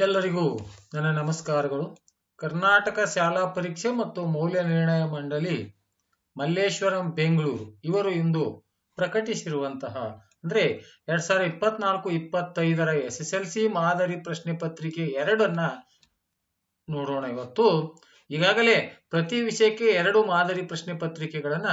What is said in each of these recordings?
ಎಲ್ಲರಿಗೂ ನನ್ನ ನಮಸ್ಕಾರಗಳು. ಕರ್ನಾಟಕ ಶಾಲಾ ಪರೀಕ್ಷೆ ಮತ್ತು ಮೌಲ್ಯ ನಿರ್ಣಯ ಮಂಡಳಿ, ಮಲ್ಲೇಶ್ವರಂ, ಬೆಂಗಳೂರು. ಇವರು ಇಂದು ಪ್ರಕಟಿಸಿರುವಂತಹ, ಅಂದ್ರೆ ಎರಡ್ ಸಾವಿರದ ಇಪ್ಪತ್ನಾಲ್ಕು, ಇಪ್ಪತ್ತೈದರ ಎಸ್ ಎಸ್ ಎಲ್ ಸಿ ಮಾದರಿ ಪ್ರಶ್ನೆ ಪತ್ರಿಕೆ ಎರಡನ್ನ ನೋಡೋಣ ಇವತ್ತು. ಈಗಾಗಲೇ ಪ್ರತಿ ವಿಷಯಕ್ಕೆ ಎರಡು ಮಾದರಿ ಪ್ರಶ್ನೆ ಪತ್ರಿಕೆಗಳನ್ನ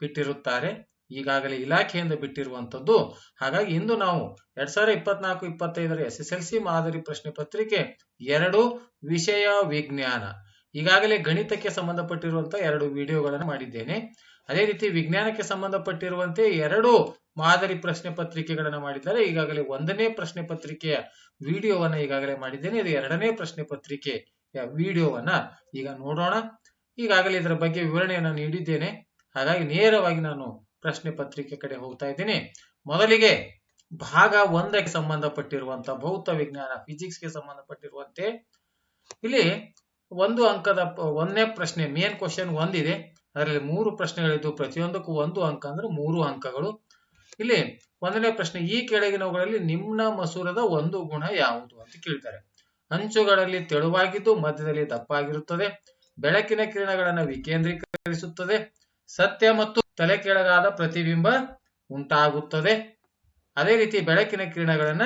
ಬಿಟ್ಟಿರುತ್ತಾರೆ. ಈಗಾಗಲೇ ಇಲಾಖೆಯಿಂದ ಬಿಟ್ಟಿರುವಂತದ್ದು ಹಾಗಾಗಿ ಇಂದು ನಾವು ಎರಡ್ ಸಾವಿರದ ಇಪ್ಪತ್ನಾಲ್ಕು, ಇಪ್ಪತ್ತೈದರ ಎಸ್ ಎಸ್ ಎಲ್ ಸಿ ಮಾದರಿ ಪ್ರಶ್ನೆ ಪತ್ರಿಕೆ ಎರಡು, ವಿಷಯ ವಿಜ್ಞಾನ. ಈಗಾಗಲೇ ಗಣಿತಕ್ಕೆ ಸಂಬಂಧಪಟ್ಟಿರುವಂತಹ ಎರಡು ವಿಡಿಯೋಗಳನ್ನು ಮಾಡಿದ್ದೇನೆ. ಅದೇ ರೀತಿ ವಿಜ್ಞಾನಕ್ಕೆ ಸಂಬಂಧಪಟ್ಟಿರುವಂತೆ ಎರಡು ಮಾದರಿ ಪ್ರಶ್ನೆ ಪತ್ರಿಕೆಗಳನ್ನು ಮಾಡಿದ್ದಾರೆ. ಈಗಾಗಲೇ ಒಂದನೇ ಪ್ರಶ್ನೆ ಪತ್ರಿಕೆಯ ವಿಡಿಯೋವನ್ನ ಈಗಾಗಲೇ ಮಾಡಿದ್ದೇನೆ. ಇದು ಎರಡನೇ ಪ್ರಶ್ನೆ ಪತ್ರಿಕೆಯ ವಿಡಿಯೋವನ್ನ ಈಗ ನೋಡೋಣ. ಈಗಾಗಲೇ ಇದರ ಬಗ್ಗೆ ವಿವರಣೆಯನ್ನು ನೀಡಿದ್ದೇನೆ. ಹಾಗಾಗಿ ನೇರವಾಗಿ ನಾನು ಪ್ರಶ್ನೆ ಪತ್ರಿಕೆ ಕಡೆ ಹೋಗ್ತಾ ಇದ್ದೀನಿ. ಮೊದಲಿಗೆ ಭಾಗ ಒಂದಕ್ಕೆ ಸಂಬಂಧಪಟ್ಟಿರುವಂತಹ ಭೌತ ವಿಜ್ಞಾನ ಫಿಸಿಕ್ಸ್ಗೆ ಸಂಬಂಧಪಟ್ಟಿರುವಂತೆ ಇಲ್ಲಿ ಒಂದು ಅಂಕದ ಒಂದನೇ ಪ್ರಶ್ನೆ ಮೇನ್ ಕ್ವಶನ್ ಒಂದಿದೆ. ಅದರಲ್ಲಿ ಮೂರು ಪ್ರಶ್ನೆಗಳಿದ್ದು ಪ್ರತಿಯೊಂದಕ್ಕೂ ಒಂದು ಅಂಕ ಅಂದ್ರೆ ಮೂರು ಅಂಕಗಳು. ಇಲ್ಲಿ ಒಂದನೇ ಪ್ರಶ್ನೆ, ಈ ಕೆಳಗಿನವುಗಳಲ್ಲಿ ನಿಮ್ನ ಮಸೂರದ ಒಂದು ಗುಣ ಯಾವುದು ಅಂತ ಕೇಳ್ತಾರೆ. ಅಂಚುಗಳಲ್ಲಿ ತೆಳುವಾಗಿದ್ದು ಮಧ್ಯದಲ್ಲಿ ದಪ್ಪಾಗಿರುತ್ತದೆ. ಬೆಳಕಿನ ಕಿರಣಗಳನ್ನು ವಿಕೇಂದ್ರೀಕರಿಸುತ್ತದೆ. ಸತ್ಯ ಮತ್ತು ತಲೆ ಕೆಳಗಾದ ಪ್ರತಿಬಿಂಬ ಉಂಟಾಗುತ್ತದೆ. ಅದೇ ರೀತಿ ಬೆಳಕಿನ ಕಿರಣಗಳನ್ನ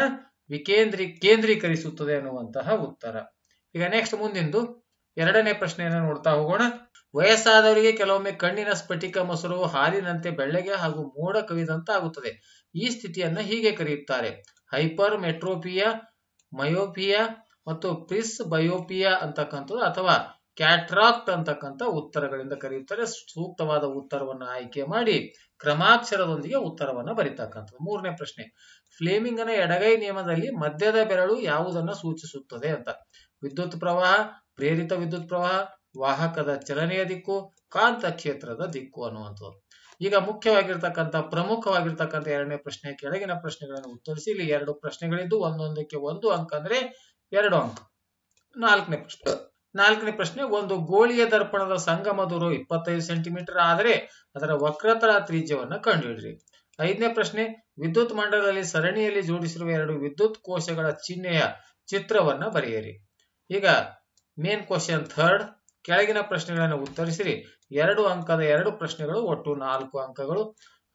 ವಿಕೇಂದ್ರಿ, ಕೇಂದ್ರೀಕರಿಸುತ್ತದೆ ಅನ್ನುವಂತಹ ಉತ್ತರ. ಈಗ ನೆಕ್ಸ್ಟ್ ಮುಂದಿಂದು ಎರಡನೇ ಪ್ರಶ್ನೆಯನ್ನು ನೋಡ್ತಾ ಹೋಗೋಣ. ವಯಸ್ಸಾದವರಿಗೆ ಕೆಲವೊಮ್ಮೆ ಕಣ್ಣಿನ ಸ್ಫಟಿಕ ಮೊಸರು, ಹಾಲಿನಂತೆ ಬೆಳ್ಳಗೆ ಹಾಗೂ ಮೋಡ ಕವಿದಂತ ಆಗುತ್ತದೆ. ಈ ಸ್ಥಿತಿಯನ್ನು ಹೀಗೆ ಕರೆಯುತ್ತಾರೆ. ಹೈಪರ್ ಮೆಟ್ರೋಪಿಯಾ, ಮಯೋಪಿಯಾ ಮತ್ತು ಪ್ರಿಸ್ ಬಯೋಪಿಯಾ ಅಂತಕ್ಕಂಥದ್ದು ಅಥವಾ ಕ್ಯಾಟ್ರಾಕ್ಟ್ ಅಂತಕ್ಕಂಥ ಉತ್ತರಗಳಿಂದ ಕರೆಯುತ್ತಾರೆ. ಸೂಕ್ತವಾದ ಉತ್ತರವನ್ನು ಆಯ್ಕೆ ಮಾಡಿ ಕ್ರಮಾಕ್ಷರದೊಂದಿಗೆ ಉತ್ತರವನ್ನು ಬರೀತಕ್ಕಂಥದ್ದು. ಮೂರನೇ ಪ್ರಶ್ನೆ, ಫ್ಲೇಮಿಂಗನ ಎಡಗೈ ನಿಯಮದಲ್ಲಿ ಮಧ್ಯದ ಬೆರಳು ಯಾವುದನ್ನು ಸೂಚಿಸುತ್ತದೆ ಅಂತ? ವಿದ್ಯುತ್ ಪ್ರವಾಹ, ಪ್ರೇರಿತ ವಿದ್ಯುತ್ ಪ್ರವಾಹ, ವಾಹಕದ ಚಲನೆಯ ದಿಕ್ಕು, ಕಾಂತ ಕ್ಷೇತ್ರದ ದಿಕ್ಕು ಅನ್ನುವಂಥದ್ದು. ಈಗ ಮುಖ್ಯವಾಗಿರ್ತಕ್ಕಂಥ, ಪ್ರಮುಖವಾಗಿರ್ತಕ್ಕಂಥ ಎರಡನೇ ಪ್ರಶ್ನೆ, ಕೆಳಗಿನ ಪ್ರಶ್ನೆಗಳನ್ನು ಉತ್ತರಿಸಿ. ಇಲ್ಲಿ ಎರಡು ಪ್ರಶ್ನೆಗಳಿದ್ದು, ಒಂದೊಂದಕ್ಕೆ ಒಂದು ಅಂಕ ಅಂದ್ರೆ ಎರಡು ಅಂಕ. ನಾಲ್ಕನೇ ಪ್ರಶ್ನೆ ನಾಲ್ಕನೇ ಪ್ರಶ್ನೆ, ಒಂದು ಗೋಳಿಯ ದರ್ಪಣದ ಸಂಗಮ ದೂರ ಇಪ್ಪತ್ತೈದು ಸೆಂಟಿಮೀಟರ್ ಆದರೆ ಅದರ ವಕ್ರತರ ತ್ರಿಜ್ಯವನ್ನು ಕಂಡುಹಿಡಿರಿ ಐದನೇ ಪ್ರಶ್ನೆ, ವಿದ್ಯುತ್ ಮಂಡಲದಲ್ಲಿ ಸರಣಿಯಲ್ಲಿ ಜೋಡಿಸಿರುವ ಎರಡು ವಿದ್ಯುತ್ ಕೋಶಗಳ ಚಿಹ್ನೆಯ ಚಿತ್ರವನ್ನ ಬರೆಯಿರಿ. ಈಗ ಮೇನ್ ಕ್ವಶನ್ ಥರ್ಡ್ ಕೆಳಗಿನ ಪ್ರಶ್ನೆಗಳನ್ನು ಉತ್ತರಿಸಿರಿ. ಎರಡು ಅಂಕದ ಎರಡು ಪ್ರಶ್ನೆಗಳು, ಒಟ್ಟು ನಾಲ್ಕು ಅಂಕಗಳು.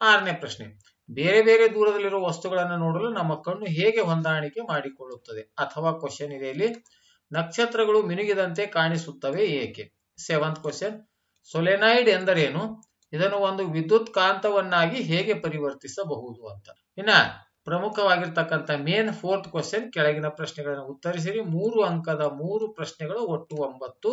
ಆರನೇ ಪ್ರಶ್ನೆ, ಬೇರೆ ಬೇರೆ ದೂರದಲ್ಲಿರುವ ವಸ್ತುಗಳನ್ನು ನೋಡಲು ನಮ್ಮ ಕಣ್ಣು ಹೇಗೆ ಹೊಂದಾಣಿಕೆ ಮಾಡಿಕೊಳ್ಳುತ್ತದೆ? ಅಥವಾ ಕ್ವಶನ್ ಇದೆ ಇಲ್ಲಿ. ನಕ್ಷತ್ರಗಳು ಮಿನುಗಿದಂತೆ ಕಾಣಿಸುತ್ತವೆ ಏಕೆ? ಸೆವೆಂತ್ ಕ್ವಶನ್ ಸೊಲೆನೈಡ್ ಎಂದರೇನು? ಇದನ್ನು ಒಂದು ವಿದ್ಯುತ್ ಕಾಂತವನ್ನಾಗಿ ಹೇಗೆ ಪರಿವರ್ತಿಸಬಹುದು ಅಂತ. ಇನ್ನ ಪ್ರಮುಖವಾಗಿರ್ತಕ್ಕಂಥ ಮೇನ್ ಫೋರ್ತ್ ಕ್ವಶನ್ ಕೆಳಗಿನ ಪ್ರಶ್ನೆಗಳನ್ನು ಉತ್ತರಿಸಿರಿ. ಮೂರು ಅಂಕದ ಮೂರು ಪ್ರಶ್ನೆಗಳು ಒಟ್ಟು ಒಂಬತ್ತು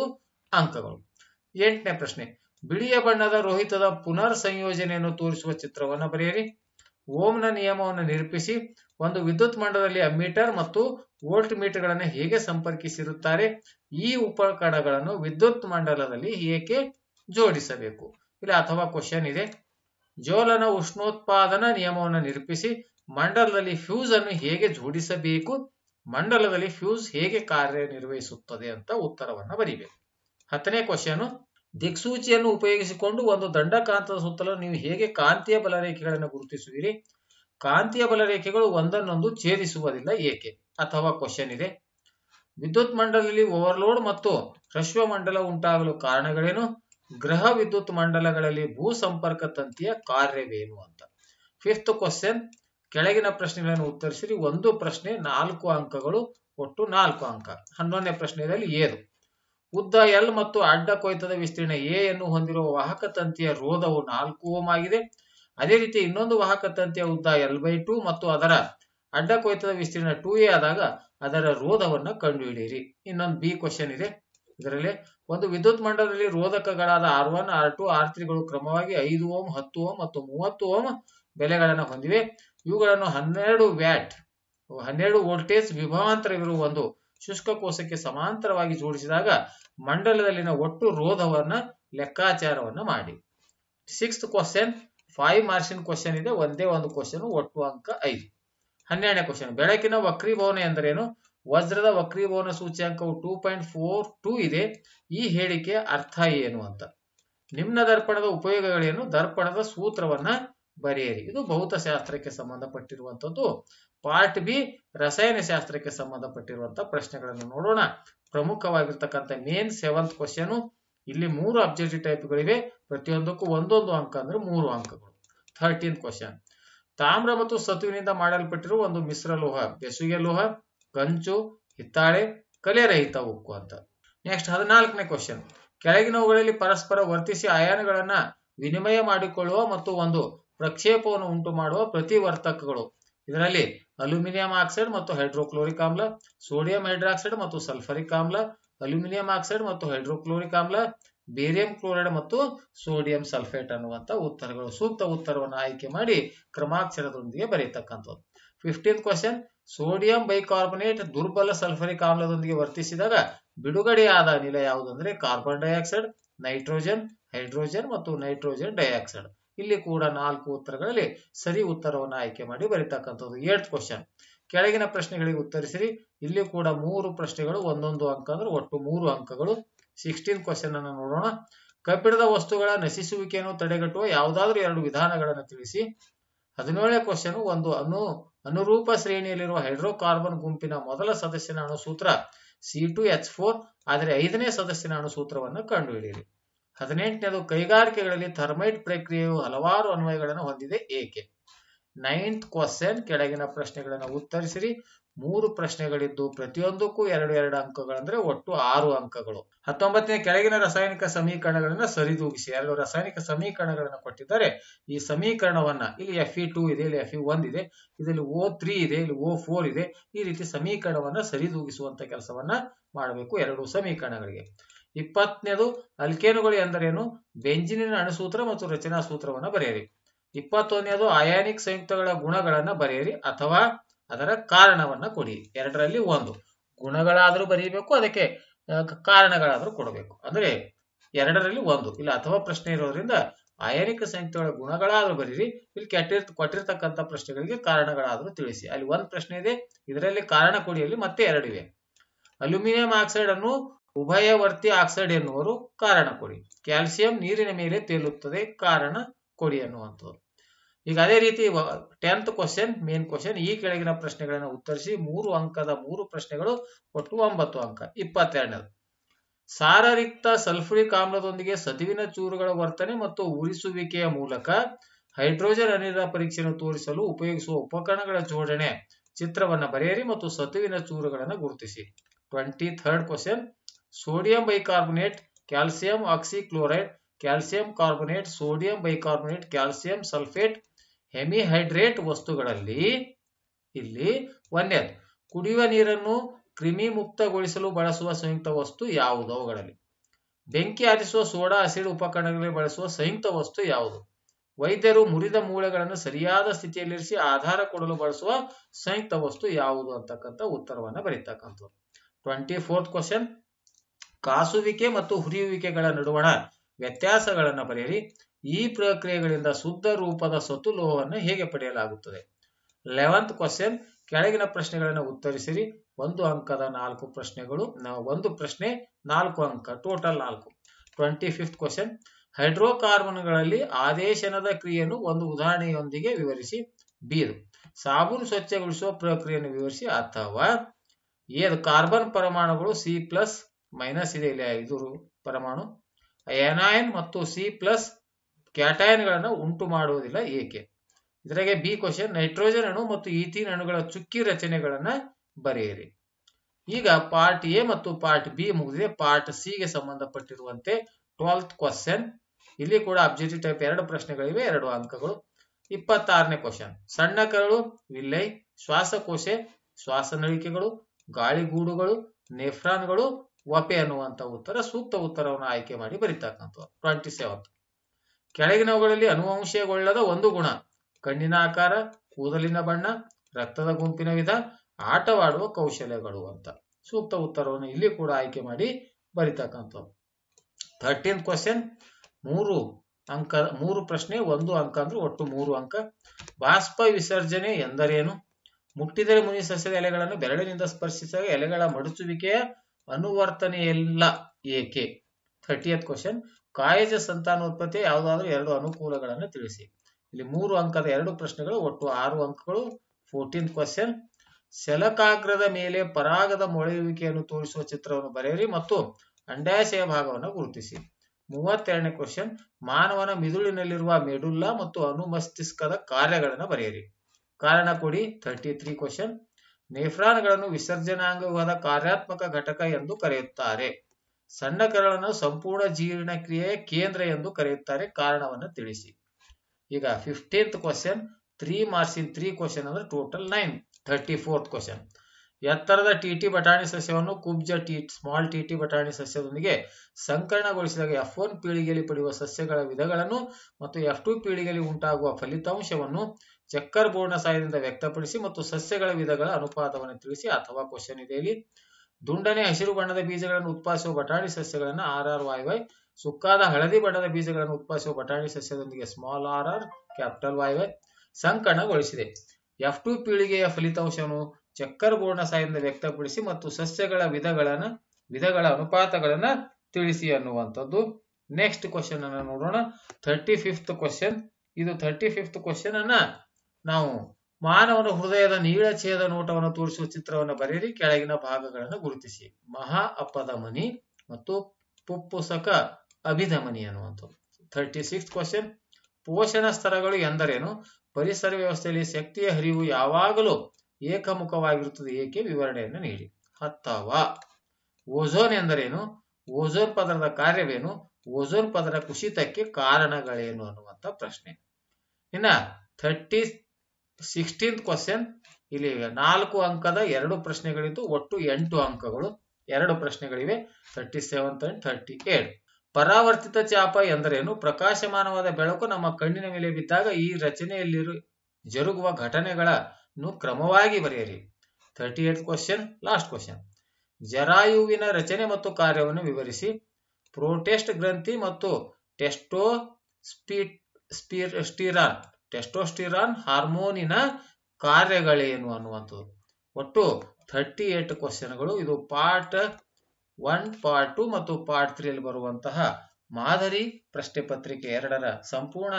ಅಂಕಗಳು. ಎಂಟನೇ ಪ್ರಶ್ನೆ. ಬಿಳಿಯ ಬಣ್ಣದ ರೋಹಿತದ ಪುನರ್ ಸಂಯೋಜನೆಯನ್ನು ತೋರಿಸುವ ಚಿತ್ರವನ್ನು ಬರೆಯಿರಿ. ಓಮ್ನ ನಿಯಮವನ್ನು ನಿರೂಪಿಸಿ. ಒಂದು ವಿದ್ಯುತ್ ಮಂಡಲದಲ್ಲಿ ಅಮ್ಮೀಟರ್ ಮತ್ತು ವೋಲ್ಟ್ ಮೀಟರ್ಗಳನ್ನು ಹೇಗೆ ಸಂಪರ್ಕಿಸಿರುತ್ತಾರೆ? ಈ ಉಪಕರಣಗಳನ್ನು ವಿದ್ಯುತ್ ಮಂಡಲದಲ್ಲಿ ಏಕೆ ಜೋಡಿಸಬೇಕು? ಇಲ್ಲ, ಅಥವಾ ಕ್ವಶನ್ ಇದೆ. ಜೋಲನ ಉಷ್ಣೋತ್ಪಾದನಾ ನಿಯಮವನ್ನು ನಿರೂಪಿಸಿ, ಮಂಡಲದಲ್ಲಿ ಫ್ಯೂಸ್ ಅನ್ನು ಹೇಗೆ ಜೋಡಿಸಬೇಕು? ಮಂಡಲದಲ್ಲಿ ಫ್ಯೂಸ್ ಹೇಗೆ ಕಾರ್ಯನಿರ್ವಹಿಸುತ್ತದೆ ಅಂತ ಉತ್ತರವನ್ನು ಬರೀಬೇಕು. ಹತ್ತನೇ ಕ್ವಶನ್ ದಿಕ್ಸೂಚಿಯನ್ನು ಉಪಯೋಗಿಸಿಕೊಂಡು ಒಂದು ದಂಡಕಾಂತದ ಸುತ್ತಲೂ ನೀವು ಹೇಗೆ ಕಾಂತೀಯ ಬಲರೇಖೆಗಳನ್ನು ಗುರುತಿಸುವಿರಿ ಕಾಂತೀಯ ಬಲರೇಖೆಗಳು ಒಂದನ್ನೊಂದು ಛೇದಿಸುವುದಿಲ್ಲ ಏಕೆ? ಅಥವಾ ಕ್ವಶನ್ ಇದೆ. ವಿದ್ಯುತ್ ಮಂಡಲದಲ್ಲಿ ಓವರ್ಲೋಡ್ ಮತ್ತು ಹ್ರಸ್ವ ಮಂಡಲ ಉಂಟಾಗಲು ಕಾರಣಗಳೇನು? ಗ್ರಹ ವಿದ್ಯುತ್ ಮಂಡಲಗಳಲ್ಲಿ ಭೂ ಸಂಪರ್ಕ ತಂತಿಯ ಕಾರ್ಯವೇನು ಅಂತ. ಫಿಫ್ತ್ ಕ್ವಶನ್ ಕೆಳಗಿನ ಪ್ರಶ್ನೆಗಳನ್ನು ಉತ್ತರಿಸಿರಿ. ಒಂದು ಪ್ರಶ್ನೆ ನಾಲ್ಕು ಅಂಕಗಳು, ಒಟ್ಟು ನಾಲ್ಕು ಅಂಕ. ಹನ್ನೊಂದನೇ ಪ್ರಶ್ನೆಯಲ್ಲಿ ಏನು ಉದ್ದ ಎಲ್ ಮತ್ತು ಅಡ್ಡ ಕೊಯ್ತದ ವಿಸ್ತೀರ್ಣ ಎ ಅನ್ನು ಹೊಂದಿರುವ ವಾಹಕ ತಂತಿಯ ರೋಧವು ನಾಲ್ಕು ಓಮ್ ಆಗಿದೆ. ಅದೇ ರೀತಿ ಇನ್ನೊಂದು ವಾಹಕ ತಂತಿಯ ಉದ್ದ ಎಲ್ ಬೈ ಟು ಮತ್ತು ಅದರ ಅಡ್ಡ ಕೊಯ್ತದ ವಿಸ್ತೀರ್ಣ ಟೂ ಎ ಆದಾಗ ಅದರ ರೋಧವನ್ನು ಕಂಡುಹಿಡಿಯಿರಿ. ಇನ್ನೊಂದು ಬಿ ಕ್ವಶನ್ ಇದೆ. ಇದರಲ್ಲಿ ಒಂದು ವಿದ್ಯುತ್ ಮಂಡಲದಲ್ಲಿ ರೋಧಕಗಳಾದ R one R two R ತ್ರೀಗಳು ಕ್ರಮವಾಗಿ ಐದು ಓಮ್, ಹತ್ತು ಓಮ್ ಮತ್ತು ಮೂವತ್ತು ಓಮ್ ಬೆಲೆಗಳನ್ನು ಹೊಂದಿವೆ. ಇವುಗಳನ್ನು ಹನ್ನೆರಡು ವ್ಯಾಟ್, ಹನ್ನೆರಡು ವೋಲ್ಟೇಜ್ ವಿಭವಾಂತರವಿರುವ ಒಂದು ಶುಷ್ಕ ಕೋಶಕ್ಕೆ ಸಮಾಂತರವಾಗಿ ಜೋಡಿಸಿದಾಗ ಮಂಡಲದಲ್ಲಿನ ಒಟ್ಟು ರೋಧವನ್ನ ಲೆಕ್ಕಾಚಾರವನ್ನ ಮಾಡಿ. ಸಿಕ್ಸ್ತ್ ಕ್ವಶನ್ ಫೈವ್ ಮಾರ್ಕ್ಸಿನ ಕ್ವಶನ್ ಇದೆ, ಒಂದೇ ಒಂದು ಕ್ವಶನ್ ಒಟ್ಟು ಅಂಕ ಐದು. ಹನ್ನೆರಡನೇ ಕ್ವಶನ್ ಬೆಳಕಿನ ವಕ್ರೀಭವನ ಎಂದರೇನು? ವಜ್ರದ ವಕ್ರೀಭವನ ಸೂಚ್ಯಾಂಕವು ಟೂ ಪಾಯಿಂಟ್ ಫೋರ್ ಟೂ ಇದೆ. ಈ ಹೇಳಿಕೆ ಅರ್ಥ ಏನು ಅಂತ. ನಿಮ್ನ ದರ್ಪಣದ ಉಪಯೋಗಗಳೇನು? ದರ್ಪಣದ ಸೂತ್ರವನ್ನ ಬರೆಯಿರಿ. ಇದು ಭೌತಶಾಸ್ತ್ರಕ್ಕೆ ಸಂಬಂಧಪಟ್ಟಿರುವಂತದ್ದು ಪಾರ್ಟ್ ಬಿ ರಸಾಯನ ಶಾಸ್ತ್ರಕ್ಕೆ ಸಂಬಂಧಪಟ್ಟಿರುವಂತಹ ಪ್ರಶ್ನೆಗಳನ್ನು ನೋಡೋಣ. ಪ್ರಮುಖವಾಗಿರ್ತಕ್ಕಂಥ ಮೇನ್ ಸೆವೆಂತ್ ಕ್ವಶನ್ ಇಲ್ಲಿ ಮೂರು ಅಬ್ಜೆಕ್ಟಿವ್ ಟೈಪ್ಗಳಿವೆ ಪ್ರತಿಯೊಂದಕ್ಕೂ ಒಂದೊಂದು ಅಂಕ ಅಂದ್ರೆ ಮೂರು ಅಂಕಗಳು. ಥರ್ಟೀನ್ ಕ್ವಶನ್ ತಾಮ್ರ ಮತ್ತು ಸತುವಿನಿಂದ ಮಾಡಲ್ಪಟ್ಟಿರುವ ಒಂದು ಮಿಶ್ರ ಲೋಹ, ಬೆಸುಗೆ ಲೋಹ, ಕಂಚು, ಹಿತ್ತಾಳೆ, ಕಲೆರಹಿತ ಉಕ್ಕು ಅಂತ. ನೆಕ್ಸ್ಟ್ ಹದಿನಾಲ್ಕನೇ ಕ್ವಶನ್ ಕೆಳಗಿನವುಗಳಲ್ಲಿ ಪರಸ್ಪರ ವರ್ತಿಸಿ ಅಯಾನುಗಳನ್ನ ವಿನಿಮಯ ಮಾಡಿಕೊಳ್ಳುವ ಮತ್ತು ಒಂದು ಪ್ರಕ್ಷೇಪವನ್ನು ಉಂಟು ಮಾಡುವ ಪ್ರತಿವರ್ತಕಗಳು. ಇದರಲ್ಲಿ ಅಲ್ಯೂಮಿನಿಯಂ ಆಕ್ಸೈಡ್ ಮತ್ತು ಹೈಡ್ರೋಕ್ಲೋರಿಕ್ ಆಮ್ಲ, ಸೋಡಿಯಂ ಹೈಡ್ರಾಕ್ಸೈಡ್ ಮತ್ತು ಸಲ್ಫರಿಕ್ ಆಮ್ಲ ಅಲ್ಯೂಮಿನಿಯಂ ಆಕ್ಸೈಡ್ ಮತ್ತು ಹೈಡ್ರೋಕ್ಲೋರಿಕ್ ಆಮ್ಲ, ಬೇರಿಯಂ ಕ್ಲೋರೈಡ್ ಮತ್ತು ಸೋಡಿಯಂ ಸಲ್ಫೇಟ್ ಅನ್ನುವಂತ ಉತ್ತರಗಳು. ಸೂಕ್ತ ಉತ್ತರವನ್ನು ಆಯ್ಕೆ ಮಾಡಿ ಕ್ರಮಾಕ್ಷರದೊಂದಿಗೆ ಬರೆಯತಕ್ಕಂಥದ್ದು ಫಿಫ್ಟೀನ್ ಕ್ವಶನ್ ಸೋಡಿಯಂ ಬೈಕಾರ್ಬನೇಟ್ ದುರ್ಬಲ ಸಲ್ಫರಿಕ್ ಆಮ್ಲದೊಂದಿಗೆ ವರ್ತಿಸಿದಾಗ ಬಿಡುಗಡೆಯಾದ ಅನಿಲ ಯಾವುದಂದ್ರೆ ಕಾರ್ಬನ್ ಡೈಆಕ್ಸೈಡ್, ನೈಟ್ರೋಜನ್, ಹೈಡ್ರೋಜನ್ ಮತ್ತು ನೈಟ್ರೋಜನ್ ಡೈಆಕ್ಸೈಡ್. ಇಲ್ಲಿ ಕೂಡ ನಾಲ್ಕು ಉತ್ತರಗಳಲ್ಲಿ ಸರಿ ಉತ್ತರವನ್ನು ಆಯ್ಕೆ ಮಾಡಿ ಬರೀತಕ್ಕಂಥದ್ದು. ಏಟ್ ಕ್ವಶನ್ ಕೆಳಗಿನ ಪ್ರಶ್ನೆಗಳಿಗೆ ಉತ್ತರಿಸಿರಿ. ಇಲ್ಲಿ ಕೂಡ ಮೂರು ಪ್ರಶ್ನೆಗಳು, ಒಂದೊಂದು ಅಂಕ ಅಂದ್ರೆ ಒಟ್ಟು ಮೂರು ಅಂಕಗಳು. ಸಿಕ್ಸ್ಟೀನ್ ಕ್ವಶನ್ ಅನ್ನು ನೋಡೋಣ. ಕಬ್ಬಿಣದ ವಸ್ತುಗಳ ನಶಿಸುವಿಕೆಯನ್ನು ತಡೆಗಟ್ಟುವ ಯಾವುದಾದ್ರೂ ಎರಡು ವಿಧಾನಗಳನ್ನು ತಿಳಿಸಿ. ಹದಿನೇಳನೇ ಕ್ವಶನ್ ಒಂದು ಅನು, ಅನುರೂಪ ಶ್ರೇಣಿಯಲ್ಲಿರುವ ಹೈಡ್ರೋಕಾರ್ಬನ್ ಗುಂಪಿನ ಮೊದಲ ಸದಸ್ಯನ ಅಣುಸೂತ್ರ ಸಿ ಟು ಎಚ್ ಫೋರ್ ಆದರೆ ಐದನೇ ಸದಸ್ಯನ ಅಣುಸೂತ್ರವನ್ನು ಕಂಡುಹಿಡಿಯಿರಿ. ಹದಿನೆಂಟನೇದು ಕೈಗಾರಿಕೆಗಳಲ್ಲಿ ಥರ್ಮೈಟ್ ಪ್ರಕ್ರಿಯೆಯು ಹಲವಾರು ಅನ್ವಯಗಳನ್ನು ಹೊಂದಿದೆ. ಏಕೆ? ನೈನ್ತ್ ಕ್ವಶನ್ ಕೆಳಗಿನ ಪ್ರಶ್ನೆಗಳನ್ನು ಉತ್ತರಿಸಿರಿ. ಮೂರು ಪ್ರಶ್ನೆಗಳಿದ್ದು ಪ್ರತಿಯೊಂದಕ್ಕೂ ಎರಡು ಎರಡು ಅಂಕಗಳಂದ್ರೆ ಒಟ್ಟು ಆರು ಅಂಕಗಳು. ಹತ್ತೊಂಬತ್ತನೇ, ಕೆಳಗಿನ ರಾಸಾಯನಿಕ ಸಮೀಕರಣಗಳನ್ನ ಸರಿದೂಗಿಸಿ. ಎರಡು ರಾಸಾಯನಿಕ ಸಮೀಕರಣಗಳನ್ನು ಕೊಟ್ಟಿದ್ದಾರೆ. ಈ ಸಮೀಕರಣವನ್ನ ಇಲ್ಲಿ ಎಫ್ ಇ ಟೂ ಇದೆ, ಇಲ್ಲಿ ಎಫ್ ಇ ಒಂದ್ ಇದೆ, ಇದರಲ್ಲಿ ಓ ತ್ರೀ ಇದೆ, ಇಲ್ಲಿ ಓ ಫೋರ್ ಇದೆ. ಈ ರೀತಿ ಸಮೀಕರಣವನ್ನ ಸರಿದೂಗಿಸುವಂತ ಕೆಲಸವನ್ನ ಮಾಡಬೇಕು ಎರಡು ಸಮೀಕರಣಗಳಿಗೆ. ಇಪ್ಪತ್ತನೇದು, ಅಲ್ಕೇನುಗಳು ಎಂದರೇನು? ಬೆಂಜಿನಿನ ಅಣುಸೂತ್ರ ಮತ್ತು ರಚನಾ ಸೂತ್ರವನ್ನು ಬರೆಯಿರಿ. ಇಪ್ಪತ್ತೊಂದನೇದು ಅಯಾನಿಕ್ ಸಂಯುಕ್ತಗಳ ಗುಣಗಳನ್ನು ಬರೆಯಿರಿ ಅಥವಾ ಅದರ ಕಾರಣವನ್ನ ಕೊಡಿ. ಎರಡರಲ್ಲಿ ಒಂದು, ಗುಣಗಳಾದರೂ ಬರೀಬೇಕು, ಅದಕ್ಕೆ ಕಾರಣಗಳಾದರೂ ಕೊಡಬೇಕು. ಅಂದ್ರೆ ಎರಡರಲ್ಲಿ ಒಂದು, ಇಲ್ಲ ಅಥವಾ ಪ್ರಶ್ನೆ ಇರೋದ್ರಿಂದ ಅಯಾನಿಕ ಸಂಯುಕ್ತಗಳ ಗುಣಗಳಾದರೂ ಬರೀರಿ, ಇಲ್ಲಿ ಕೆಟ್ಟಿರ್, ಕೊಟ್ಟಿರ್ತಕ್ಕಂಥ ಪ್ರಶ್ನೆಗಳಿಗೆ ಕಾರಣಗಳಾದರೂ ತಿಳಿಸಿ. ಅಲ್ಲಿ ಒಂದು ಪ್ರಶ್ನೆ ಇದೆ, ಇದರಲ್ಲಿ ಕಾರಣ ಕೊಡಿಯಲ್ಲಿ ಮತ್ತೆ ಎರಡಿವೆ ಅಲ್ಯೂಮಿನಿಯಂ ಆಕ್ಸೈಡ್ ಅನ್ನು ಉಭಯವರ್ತಿ ಆಕ್ಸೈಡ್ ಎನ್ನುವರು ಕಾರಣ ಕೊಡಿ. ಕ್ಯಾಲ್ಸಿಯಂ ನೀರಿನ ಮೇಲೆ ತೇಲುತ್ತದೆ, ಕಾರಣ ಕೊಡಿ ಅನ್ನುವಂಥದ್ದು ಈಗ ಅದೇ ರೀತಿ ಟೆಂತ್ ಕ್ವಶನ್ ಮೇನ್ ಕ್ವಶನ್ ಈ ಕೆಳಗಿನ ಪ್ರಶ್ನೆಗಳನ್ನು ಉತ್ತರಿಸಿ ಮೂರು ಅಂಕದ ಮೂರು ಪ್ರಶ್ನೆಗಳು ಒಟ್ಟು ಒಂಬತ್ತು ಅಂಕ, ಇಪ್ಪತ್ತೆರಡನೇದು. ಸಾರರಿಕ್ತ ಸಲ್ಫುರಿಕ್ ಆಮ್ಲದೊಂದಿಗೆ ಸದುವಿನ ಚೂರುಗಳ ವರ್ತನೆ ಮತ್ತು ಉರಿಸುವಿಕೆಯ ಮೂಲಕ ಹೈಡ್ರೋಜನ್ ಅನಿಲ ಪರೀಕ್ಷೆಯನ್ನು ತೋರಿಸಲು ಉಪಯೋಗಿಸುವ ಉಪಕರಣಗಳ ಜೋಡಣೆ. ಚಿತ್ರವನ್ನ ಬರೆಯಿರಿ ಮತ್ತು ಸತುವಿನ ಚೂರುಗಳನ್ನು ಗುರುತಿಸಿ. Twenty third question sodium bicarbonate calcium oxychloride calcium carbonate sodium bicarbonate calcium sulphate hemihydrate ವಸ್ತುಗಳಲ್ಲಿ ಇಲ್ಲಿ ಒಂದೇದು, ಕುಡಿಯುವ ನೀರನ್ನು ಕ್ರಿಮಿ ಮುಕ್ತಗೊಳಿಸಲು ಬಳಸುವ ಸಂಯುಕ್ತ ವಸ್ತು ಯಾವುದು ಅವುಗಳಲ್ಲಿ? ಬೆಂಕಿ ಆರಿಸುವ ಸೋಡಾ ಅಸಿಡ್ ಉಪಕರಣಗಳಲ್ಲಿ ಬಳಸುವ ಸಂಯುಕ್ತ ವಸ್ತು ಯಾವುದು? ವೈದ್ಯರು ಮುರಿದ ಮೂಳೆಗಳನ್ನು ಸರಿಯಾದ ಸ್ಥಿತಿಯಲ್ಲಿರಿಸಿ ಆಧಾರ ಕೊಡಲು ಬಳಸುವ ಸಂಯುಕ್ತ ವಸ್ತು ಯಾವುದು ಅಂತಕ್ಕಂಥ ಉತ್ತರವನ್ನ ಬರೀತಕ್ಕಂಥದ್ದು. ಟ್ವೆಂಟಿ ಫೋರ್ತ್ ಕ್ವಶನ್, ಕಾಸುವಿಕೆ ಮತ್ತು ಹುರಿಯುವಿಕೆಗಳ ನಡುವಣ ವ್ಯತ್ಯಾಸಗಳನ್ನು ಬರೆಯಿರಿ. ಈ ಪ್ರಕ್ರಿಯೆಗಳಿಂದ ಶುದ್ಧ ರೂಪದ ಸತು ಲೋಹವನ್ನು ಹೇಗೆ ಪಡೆಯಲಾಗುತ್ತದೆ? Eleventh question. ಕೆಳಗಿನ ಪ್ರಶ್ನೆಗಳನ್ನು ಉತ್ತರಿಸಿರಿ. ಒಂದು ಅಂಕದ ನಾಲ್ಕು ಪ್ರಶ್ನೆಗಳು. ಒಂದು ಪ್ರಶ್ನೆ, ನಾಲ್ಕು ಅಂಕ ಟೋಟಲ್ ನಾಲ್ಕು. ಟ್ವೆಂಟಿ ಫಿಫ್ತ್ ಕ್ವಶನ್ ಹೈಡ್ರೋಕಾರ್ಬನ್ಗಳಲ್ಲಿ ಆದೇಶನದ ಕ್ರಿಯೆಯನ್ನು ಒಂದು ಉದಾಹರಣೆಯೊಂದಿಗೆ ವಿವರಿಸಿ. ಬೀರು ಸಾಬೂನು ಸ್ವಚ್ಛಗೊಳಿಸುವ ಪ್ರಕ್ರಿಯೆಯನ್ನು ವಿವರಿಸಿ. ಅಥವಾ ಏದು ಕಾರ್ಬನ್ ಪರಮಾಣುಗಳು ಸಿ ಪ್ಲಸ್ ಮೈನಸ್ ಇದೆ ಇಲ್ಲಿ ಐದು ಪರಮಾಣು. ಎನಾಯನ್ ಮತ್ತು ಸಿ ಪ್ಲಸ್ ಕ್ಯಾಟಯನ್ಗಳನ್ನು ಉಂಟು ಮಾಡುವುದಿಲ್ಲ ಏಕೆ? ಇದರಾಗೆ ಬಿ ಕ್ವಶನ್ ನೈಟ್ರೋಜನ್ ಅಣು ಮತ್ತು ಈಥೀನ್ ಅಣುಗಳ ಚುಕ್ಕಿ ರಚನೆಗಳನ್ನ ಬರೆಯಿರಿ. ಈಗ ಪಾರ್ಟ್ ಎ ಮತ್ತು ಪಾರ್ಟ್ ಬಿ ಮುಗಿದಿದೆ. ಪಾರ್ಟ್ ಸಿ ಗೆ ಸಂಬಂಧಪಟ್ಟಿರುವಂತೆ ಟ್ವೆಲ್ತ್ ಕ್ವಶನ್ ಇಲ್ಲಿ ಕೂಡ ಅಬ್ಜೆಕ್ಟಿವ್ ಟೈಪ್ ಎರಡು ಪ್ರಶ್ನೆಗಳಿವೆ, ಎರಡು ಅಂಕಗಳು. ಇಪ್ಪತ್ತಾರನೇ ಕ್ವಶನ್ ಸಣ್ಣ ಕರಳು, ವಿಲ್ಲೈ, ಶ್ವಾಸಕೋಶ, ಶ್ವಾಸನಳಿಕೆಗಳು, ಗಾಳಿಗೂಡುಗಳು, ನೆಫ್ರಾನ್ಗಳು ವಪೆ ಅನ್ನುವಂತ ಉತ್ತರ, ಸೂಕ್ತ ಉತ್ತರವನ್ನು ಆಯ್ಕೆ ಮಾಡಿ ಬರೀತಕ್ಕಂಥ ಟ್ವೆಂಟಿ ಸೆವೆಂತ್ ಕೆಳಗಿನವುಗಳಲ್ಲಿ ಅನುವಂಶಗೊಳ್ಳದ ಒಂದು ಗುಣ ಕಣ್ಣಿನ ಆಕಾರ ಕೂದಲಿನ ಬಣ್ಣ, ರಕ್ತದ ಗುಂಪಿನ ವಿಧ, ಆಟವಾಡುವ ಕೌಶಲ್ಯಗಳು ಅಂತ. ಸೂಕ್ತ ಉತ್ತರವನ್ನು ಇಲ್ಲಿ ಕೂಡ ಆಯ್ಕೆ ಮಾಡಿ ಬರಿತಕ್ಕಂಥದ್ದು. ಥರ್ಟೀನ್ ಕ್ವಶನ್ ಮೂರು ಅಂಕ, ಮೂರು ಪ್ರಶ್ನೆ, ಒಂದು ಅಂಕ ಅಂದ್ರೆ ಒಟ್ಟು ಮೂರು ಅಂಕ. ಬಾಷ್ಪ ವಿಸರ್ಜನೆ ಎಂದರೇನು? ಮುಟ್ಟಿದರೆ ಮುನಿ ಸಸ್ಯದ ಎಲೆಗಳನ್ನು ಬೆರಳಿನಿಂದ ಸ್ಪರ್ಶಿಸಿದಾಗ ಎಲೆಗಳ ಮಡಚುವಿಕೆಯ ಅನುವರ್ತನೆಯಲ್ಲ ಏಕೆ? ಥರ್ಟಿಯತ್ ಕ್ವಶನ್ ಕಾಯಜ ಸಂತಾನೋತ್ಪತ್ತಿ ಯಾವುದಾದ್ರೂ ಎರಡು ಅನುಕೂಲಗಳನ್ನು ತಿಳಿಸಿ. ಇಲ್ಲಿ ಮೂರು ಅಂಕದ ಎರಡು ಪ್ರಶ್ನೆಗಳು, ಒಟ್ಟು ಆರು ಅಂಕಗಳು. ಫೋರ್ಟೀನ್ ಕ್ವಶನ್ ಶಲಕಾಗ್ರದ ಮೇಲೆ ಪರಾಗದ ಮೊಳೆಯುವಿಕೆಯನ್ನು ತೋರಿಸುವ ಚಿತ್ರವನ್ನು ಬರೆಯಿರಿ ಮತ್ತು ಅಂಡಾಶಯ ಭಾಗವನ್ನು ಗುರುತಿಸಿ. ಮೂವತ್ತೆರಡನೇ ಕ್ವಶನ್ ಮಾನವನ ಮಿದುಳಿನಲ್ಲಿರುವ ಮೆಡುಲ್ಲಾ ಮತ್ತು ಅನುಮಸ್ತಿಷ್ಕದ ಕಾರ್ಯಗಳನ್ನು ಬರೆಯಿರಿ. ಕಾರಣ ಕೊಡಿ. ಥರ್ಟಿ ತ್ರೀ ಕ್ವಶನ್ ನೇಫ್ರಾನ್ಗಳನ್ನು ವಿಸರ್ಜನಾಂಗವಾದ ಕಾರ್ಯಾತ್ಮಕ ಘಟಕ ಎಂದು ಕರೆಯುತ್ತಾರೆ. ಸಣ್ಣ ಕರಳನ್ನು ಸಂಪೂರ್ಣ ಜೀರ್ಣಕ್ರಿಯೆ ಕೇಂದ್ರ ಎಂದು ಕರೆಯುತ್ತಾರೆ ಕಾರಣವನ್ನು ತಿಳಿಸಿ. ಈಗ fifteenth question three marks in three question ಅಂದ್ರೆ total nine thirty fourth question ಎತ್ತರದ ಟಿಟಿ ಬಟಾಣಿ ಸಸ್ಯವನ್ನು ಕುಬ್ಜ ಟಿ ಸ್ಮಾಲ್ ಟಿಟಿ ಬಟಾಣಿ ಸಸ್ಯದೊಂದಿಗೆ ಸಂಕರಣಗೊಳಿಸಿದಾಗ ಎಫ್ ಒನ್ ಪೀಳಿಗೆಯಲ್ಲಿ ಪಡೆಯುವ ಸಸ್ಯಗಳ ವಿಧಗಳನ್ನು ಮತ್ತು ಎಫ್ ಟು ಪೀಳಿಗೆಯಲ್ಲಿ ಉಂಟಾಗುವ ಫಲಿತಾಂಶವನ್ನು ಚಕ್ಕರ್ ಬೋರ್ಡ್ನ ಸಹಾಯದಿಂದ ವ್ಯಕ್ತಪಡಿಸಿ ಮತ್ತು ಸಸ್ಯಗಳ ವಿಧಗಳ ಅನುಪಾತವನ್ನು ತಿಳಿಸಿ ಅಥವಾ ಕ್ವಶನ್ ಇದೆ ಇಲ್ಲಿ. ದುಂಡನೆ ಹಸಿರು ಬಣ್ಣದ ಬೀಜಗಳನ್ನು ಉತ್ಪಾದಿಸುವ ಬಟಾಣಿ ಸಸ್ಯಗಳನ್ನು ಆರ್ ಆರ್ ವೈ ವೈ, ಸುಕ್ಕಾದ ಹಳದಿ ಬಣ್ಣದ ಬೀಜಗಳನ್ನು ಉತ್ಪಾದಿಸುವ ಬಟಾಣಿ ಸಸ್ಯದೊಂದಿಗೆ small R R, capital Y Y ಸಂಕಣಗೊಳಿಸಿದೆ F two ಪೀಳಿಗೆಯ ಫಲಿತಾಂಶವನ್ನು ಚಕ್ಕರ್ ಬೋರ್ಡ್ನ ಸಹಾಯದಿಂದ ವ್ಯಕ್ತಪಡಿಸಿ ಮತ್ತು ಸಸ್ಯಗಳ ವಿಧಗಳನ್ನ, ವಿಧಗಳ ಅನುಪಾತಗಳನ್ನ ತಿಳಿಸಿ ಅನ್ನುವಂಥದ್ದು. ನೆಕ್ಸ್ಟ್ ಕ್ವಶನ್ ಅನ್ನ ನೋಡೋಣ. ಥರ್ಟಿ ಫಿಫ್ತ್ ಕ್ವಶನ್ ಇದು ಥರ್ಟಿ ಫಿಫ್ತ್ ಕ್ವಶನ್ ಅನ್ನ ನಾವು ಮಾನವನ ಹೃದಯದ ನೀಳಛೇದ ನೋಟವನ್ನು ತೋರಿಸುವ ಚಿತ್ರವನ್ನು ಬರೆಯಿರಿ. ಕೆಳಗಿನ ಭಾಗಗಳನ್ನು ಗುರುತಿಸಿ. ಮಹಾ ಅಪಧಮನಿ ಮತ್ತು ಪುಪ್ಪುಸಕ ಅಭಿಧಮನಿ ಅನ್ನುವಂಥದ್ದು ಥರ್ಟಿ ಸಿಕ್ಸ್ ಕ್ವಶನ್ ಪೋಷಣ ಸ್ತರಗಳು ಎಂದರೇನು? ಪರಿಸರ ವ್ಯವಸ್ಥೆಯಲ್ಲಿ ಶಕ್ತಿಯ ಹರಿವು ಯಾವಾಗಲೂ ಏಕಮುಖವಾಗಿರುತ್ತದೆ. ಏಕೆ? ವಿವರಣೆಯನ್ನು ನೀಡಿ. ಹತ್ತವ. ಓಝೋನ್ ಎಂದರೇನು? ಓಝೋನ್ ಪದರದ ಕಾರ್ಯವೇನು? ಓಝೋನ್ ಪದರ ಕುಸಿತಕ್ಕೆ ಕಾರಣಗಳೇನು ಅನ್ನುವಂತ ಪ್ರಶ್ನೆ. ಇನ್ನ ಥರ್ಟಿ ಸಿಕ್ಸ್ಟೀನ್ತ್ ಕ್ವಶನ್ ಇಲ್ಲಿ ನಾಲ್ಕು ಅಂಕದ ಎರಡು ಪ್ರಶ್ನೆಗಳಿದ್ದು ಒಟ್ಟು ಎಂಟು ಅಂಕಗಳು. ಎರಡು ಪ್ರಶ್ನೆಗಳಿವೆ. Thirty seventh and thirty eight ಪರಾವರ್ತಿತ ಚಾಪ ಎಂದರೇನು? ಪ್ರಕಾಶಮಾನವಾದ ಬೆಳಕು ನಮ್ಮ ಕಣ್ಣಿನ ಮೇಲೆ ಬಿದ್ದಾಗ ಈ ರಚನೆಯಲ್ಲಿರು ಜರುಗುವ ಘಟನೆಗಳನ್ನು ಕ್ರಮವಾಗಿ ಬರೆಯಿರಿ. Thirty eight question last question ಜರಾಯುವಿನ ರಚನೆ ಮತ್ತು ಕಾರ್ಯವನ್ನು ವಿವರಿಸಿ. ಪ್ರೋಟೆಸ್ಟ್ ಗ್ರಂಥಿ ಮತ್ತು ಟೆಸ್ಟೋ ಸ್ಪೀರ್ ಸ್ಟಿರಾನ್ ಟೆಸ್ಟೋಸ್ಟಿರಾನ್ ಹಾರ್ಮೋನಿನ ಕಾರ್ಯಗಳೇನು ಅನ್ನುವಂಥದ್ದು. ಒಟ್ಟು ಥರ್ಟಿ ಏಟ್ ಕ್ವಶನ್ಗಳು ಇದು ಪಾರ್ಟ್ ಒನ್ ಪಾರ್ಟ್ ಟು ಮತ್ತು ಪಾರ್ಟ್ ತ್ರೀಯಲ್ಲಿ ಬರುವಂತಹ ಮಾದರಿ ಪ್ರಶ್ನೆ ಪತ್ರಿಕೆ ಎರಡರ ಸಂಪೂರ್ಣ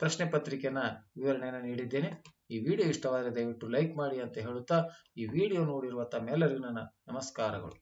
ಪ್ರಶ್ನೆ ಪತ್ರಿಕೆನ ವಿವರಣೆಯನ್ನು ನೀಡಿದ್ದೇನೆ. ಈ ವಿಡಿಯೋ ಇಷ್ಟವಾದರೆ ದಯವಿಟ್ಟು ಲೈಕ್ ಮಾಡಿ ಅಂತ ಹೇಳುತ್ತಾ ಈ ವಿಡಿಯೋ ನೋಡಿರುವ ತಮ್ಮೆಲ್ಲರಿಗೂ ನನ್ನ ನಮಸ್ಕಾರಗಳು.